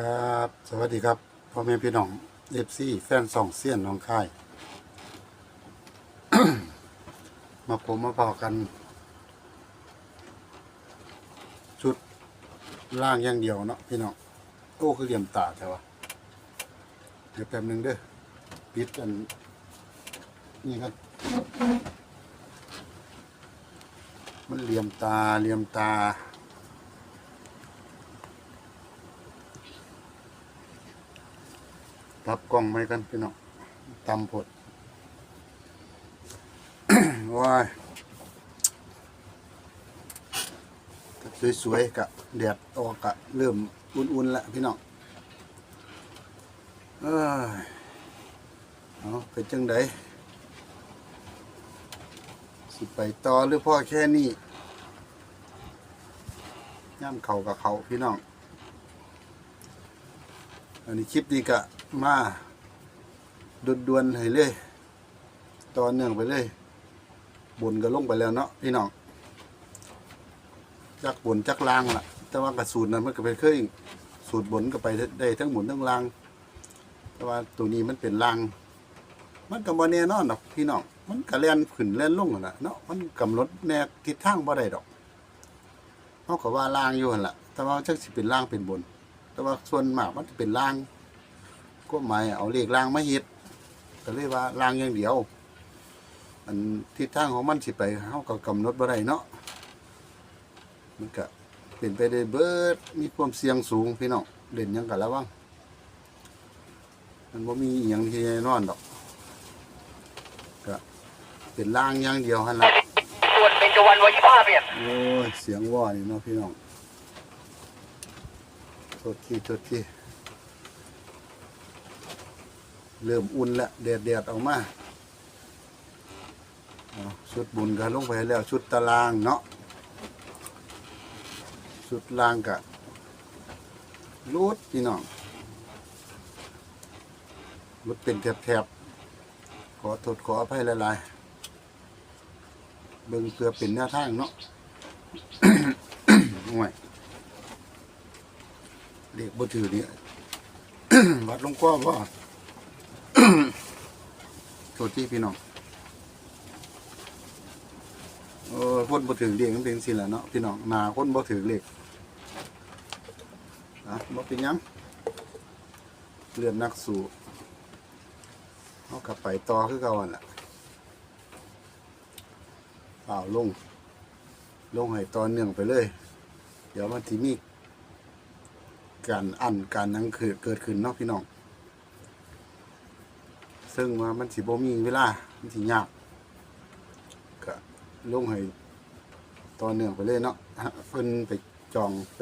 ครับ สวัสดีครับพ่อแม่พี่น้องเอฟซีแฟนสองเสี้ยนน้องค่าย มาผมมาพอกัน ชุดล่างอย่างเดียวเนาะพี่น้องโอ้คือเหลี่ยมตาใช่ปะเดี๋ยวแป๊บหนึงเด้อปิดกัน นี่ครับ มันเหลี่ยมตาเหลี่ยมตา รับกล้องไหมกันพี่น้องตำผดว้ายสวยๆกะแดดออกกะเริ่มอุ่นๆแล้วพี่น้องเอ้ยเอาเป็นจังไดสิไปต่อหรือพ่อแค่นี้ย่ำเข่ากับเขาพี่น้อง อันนี้คลิปนี้ก็ มาดดวนให้เลย ตอนเนื่องไปเลย บนก็ลงไปแล้วเนาะพี่น้องจักบนจักลางล่ะ แต่ว่ากระสูตรนั้นมันก็เป็นเคยสูตรบนก็ไปได้ทั้งบนทั้งลาง แต่ว่าตัวนี้มันเป็นลาง มันก็บ่แน่นอนดอกพี่น้องมันก็แล่นขึ้นแล่นลงนั่นล่ะเนาะมันกำหนดแนวทิศทางบ่ได้ดอกเฮาก็ว่าลางอยู่หั่นล่ะแต่ว่าจักสิเป็นลางเป็นบน แต่ว่าส่วนมากมันจะเป็นล่าง ก็หมายเอาเลขล่างมาเฮ็ดก็เลยว่าล่างอย่างเดียว อันทิศทางของมันสิไปเฮาก็กำหนดบ่ได้เนาะมันก็เป็นไปได้เบิดมีความเสี่ยงสูงพี่น้องเล่นหยังก็ระวังมันบ่มีอหยังที่แน่นอนดอกก็เป็นล่างอย่างเดียวหั่นล่ะส่วนเป็นจวันวัยภาพเนี่ยโอ้ยเสียงว่านี่เนาะพี่น้องโทษทีโทษที เริ่มอุ่นแล้วแดดแดดๆออกมาชุดบุญกันลงไปแล้วชุดตารางเนาะชุดล่างกะรูดพี่น้องรูดเป็นแถบๆขอโทษขออภัยหลายๆเบิ่งเพื่อเป็นแนวทางเนาะห่วยเด็กบ่ถือนี่วัดหลวงพ่อว่า โทษที่พี่น้องเออคนบ่ถือเด็กมันเป็นสิแหละเนาะพี่น้องหนาคนบ่ถือเลขอะบ่เป็นยังเลื่อนนักสู่เอากลับไปต่อคือเก่าหั่นล่ะเปล่าลง ลงให้ตอนเนื่องไปเลย เดี๋ยวมันที่มีการอันการนั่งคือเกิดขึ้นเนาะพี่น้อง ซึ่งว่ามันสิบ่มีเวลา มันสิยากก็ลงให้ตอนเนื่องไปเลยเนาะเพิ่นไปจองไป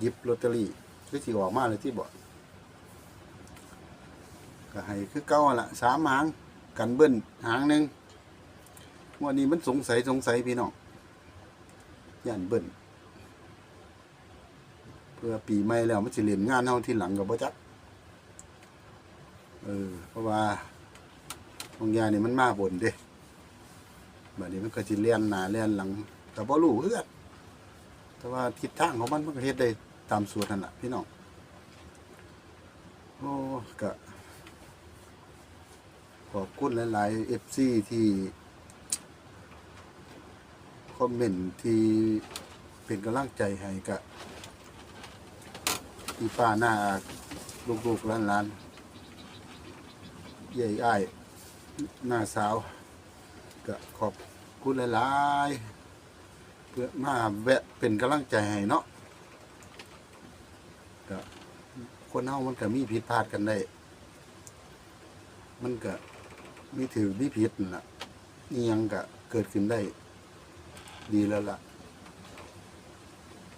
หยิบลอตเตอรี่คือสิออกมาเลยที่บอกก็ให้คือเก่าละสามหางกันเบิ้นหางหนึ่งวันนี้มันสงสัยสงสัยพี่น้องย่านเบิ่นเพื่อปีใหม่แล้วมันสิเล่นงานเฮาที่หลังกับบ่จัก เออ เพราะว่าบางอย่างนี่มันมาบนเด้บัดนี้มันก็สิเลียนหน้าเลียนหลังแต่บ่รู้คือกันแต่ว่าทิศทางของมันมันก็เฮ็ดได้ตามสูตรนั่นล่ะพี่น้องโอ้ก็ขอบคุณหลายๆ FC ที่คอมเมนต์ที่เป็นกำลังใจให้กับอีป้าหน้าลูกๆหลานๆ ใหญ่อ้ายหน้าสาว ก็ขอบคุณหลายๆ เพื่อมาแวะเป็นกำลังใจให้เนาะก็คนเฮามันก็มีผิดพลาดกันได้ มันก็มีถือมีผิดนั่นล่ะนี่ยังก็เกิดขึ้นได้ ดีแล้วล่ะ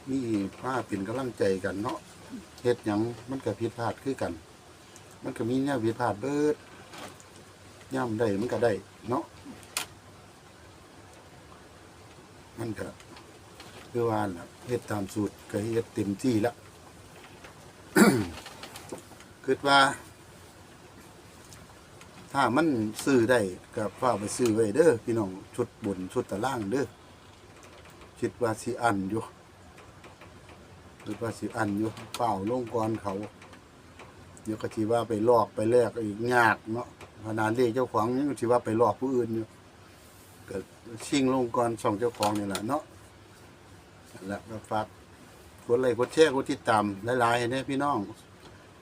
มีผ้าเป็นกำลังใจกันเนาะเฮ็ดหยังมันก็ผิดพลาดคือกัน มันก็มีแนวผิดพลาดเบิด ย่ำได้มันก็ได้ เนาะมันก็คือว่าล่ะเฮ็ดตามสูตรก็เฮ็ดเต็มที่ละคิดว่า ถ้ามันซื้อได้ก็ฝากไปซื้อไว้เด้อพี่น้องชุดบนชุดตะล่างเด้อคิดว่าสิอันอยู่คือว่าสิอันอยู่เปล่าลงก่อนเขา เดี๋ยวก็สิว่าไปลอกไปแลกอีกยากเนาะ ขนาดเลขเจ้าของยังก็สิว่าไปหลอกผู้อื่นอยู่ก็ชิงลงก่อนช่องเจ้าของนี่แหละเนาะแหละก็ฝากกดไลค์กดแชร์กดติดตามหลายๆให้แน่พี่น้อง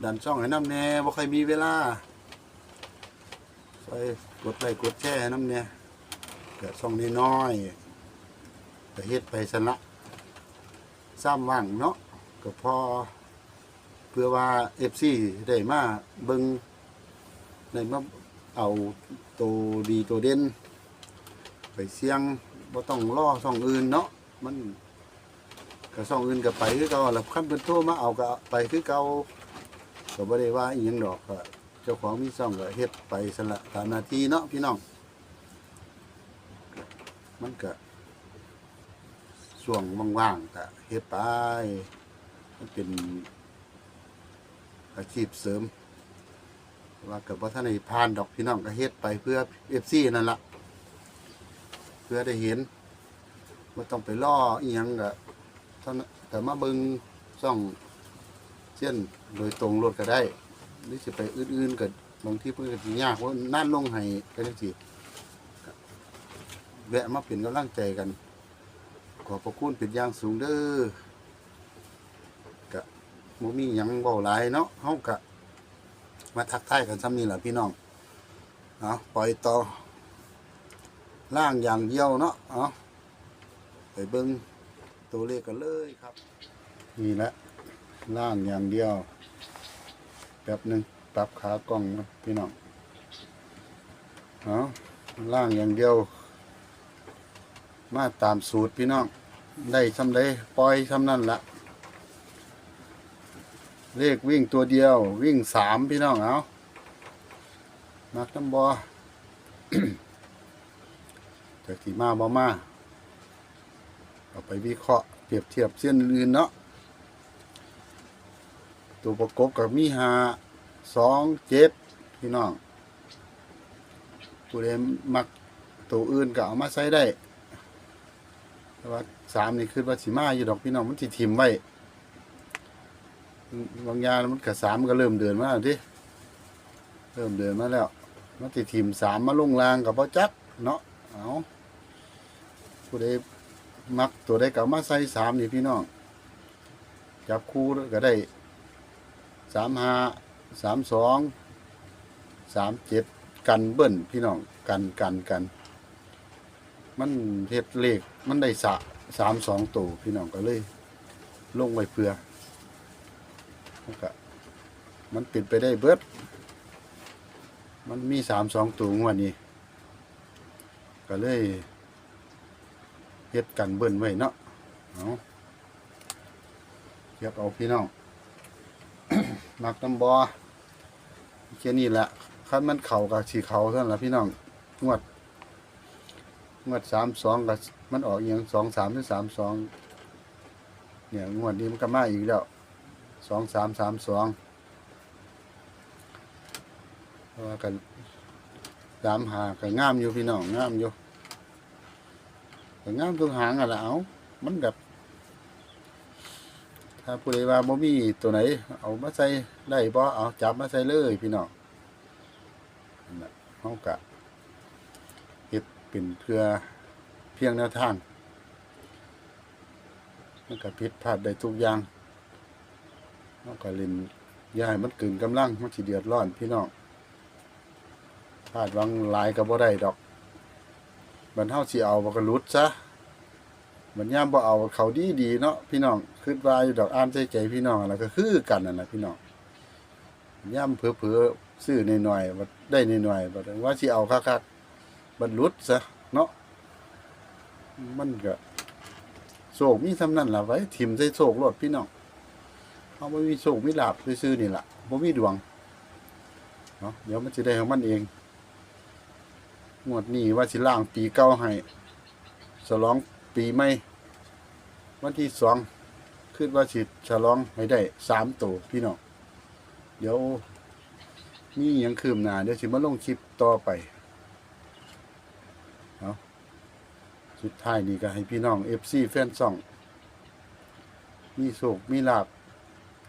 ดันช่องให้น้ำแน่บ่ค่อยมีเวลาไปกดไลค์กดแชร์ให้น้ำแน่เก็ช่องน้อยๆก็เฮ็ดไปสละซ้ำว่างเนาะก็พอเพื่อว่าเอฟซีได้มาเบิงได้มา เอาตัวดีตัวเด่นไปเสี่ยงบ่ต้องรอช่องอื่นเนาะมันก็ช่องอื่นก็ไปคือเก่าแล้วคันเพิ่นโทรมาเอาก็ไปคือเก่าก็บ่ได้ว่าอีหยังดอกก็เจ้าของมีช่องก็เฮ็ดไปสละตามหน้าที่เนาะพี่น้อง มันก็ช่วงว่างๆก็เฮ็ดไปมันเป็นอาชีพเสริม ว่าเกับว่าท่านในพานดอกพี่น้องก็เฮ็ดไปเพื่อเอฟซีนั่นละเพื่อได้เห็นว่าต้องไปล่ออีหยังก็ท่านแต่มาเบิงซ่องเส้นโดยตรงรถก็ได้หรือจะไปอื่นๆก็บบางที่เพื่อนก็สิยากว่านั่นลงให้ก็ได้สิก็แวะมาเป็นกำลังใจกัน ขอบพระคุณเป็นอย่างสูงเด้อบ่มีหยังเว้าหลายเนาะเฮากะ มาทักทายกันซ้ำนี่แหละพี่น้องเอาะปล่อยต่อล่างอย่างเดียวเนาะเอาไปเบิ่งตัวเลขกันเลยครับ นี่แหละล่างอย่างเดียวแป๊บหนึ่งปรับขากล้องนะพี่น้องเอาะล่างอย่างเดียว มาตามสูตรพี่น้อง ได้ซ้ำได้ปล่อยซ้ำนั่นละ เลขวิ่งตัวเดียว วิ่งสามพี่น้องเอามักน้ำบอจากที่มาบ่มาเอาไปวิเคราะห์เปรียบเทียบเส้นอื่นเนาะตัวประกบกับมีหาสองเจ็ดพี่น้องผู้ใดมักตัวอื่นก็เอามาใช้ได้แต่ว่าสามนี่คือว่าสีมาอยู่ดอกพี่น้องมันสิทิมไว้ บางยามันก็สามก็เริ่มเดินมาแล้วดิเริ่มเดินมาแล้วมันติทีมสามมาลงรางกับพ่อจักเนาะเอาผู้ใดมักตัวใดก็เอามาใส่สามนี่พี่น้องจับคู่ก็ได้สามห้าสามสองสามเจ็ดกันเบิ้ลพี่น้องกันกันกัน มันเฮ็ดเลขมันได้สะสามสองตัวพี่น้องก็เลย ลงไว้เพื่อ มันก็มันเป็นไปได้เบิด มันมีสามสองตัวงวันนี้ ก็เลยเฮ็ดกันเบิ่นไว้เนาะเอาเทียบเอาพี่น้องมักน้ำบอแค่นี้แหละคันมันเข่ากับสีเขาเท่านั้นละพี่น้องงวดงวดสามสองกับมันออกอย่างสองสามหรือสามสองเนี่ยงวดนี้มันก็มาอีกแล้ว สองสามสามสองว่ากันสามหากันงามอยู่พี่น้องงามอยู่ก็งามทุกหางอะละเอามันกับถ้าผู้ใดว่าบ่มีตัวไหน เอามาใส่ได้บ่เอาจับมาใส่เลยพี่น้องนะเฮากะเฮ็ดเป็นเพื่อเพียงแนวทางมันก็ผิดพลาดได้ทุกอย่าง มันก็เล่นย่าให้มันกึ่งกำลังมันสิเดือดร้อนพี่น้องคาดหวังหลายก็บ่ได้ดอกบันเฮาสิเอาบ่ก็หลุดซะบันยามบ่เอาเขาดีดีเนาะพี่น้องคิดว่าอยู่ดอกอ่านใจใจพี่น้องแล้วก็คือกันนั่นนะพี่น้องยามเผลอๆซื้อหน่อยๆบ่ได้หน่อยๆบ่ว่าสิเอาคักๆบัดหลุดซะเนาะมันก็โศกมีซำนั้นล่ะไว้ทิ่มใส่โศกรถพี่น้อง เขาไม่มีโชคมีลาบซื้อๆนี่แหละบ่มีดวงเนาะเดี๋ยวมันจะได้ของมันเองงวดนี้ว่าสิล่างปีเก้าให้ฉลองปีใหม่วันที่สองคิดว่าสิฉลองให้ได้สามตัวพี่น้องเดี๋ยวมีหยังคืมหนาเดี๋ยวสิมาลงคลิปต่อไปเอาะสุดท้ายนี่ก็ให้พี่น้อง FC แฟนซ่อง มีโศกมีลาบ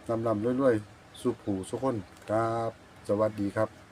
ลำลำรวยๆสุขผูสุขคนครับ สวัสดีครับ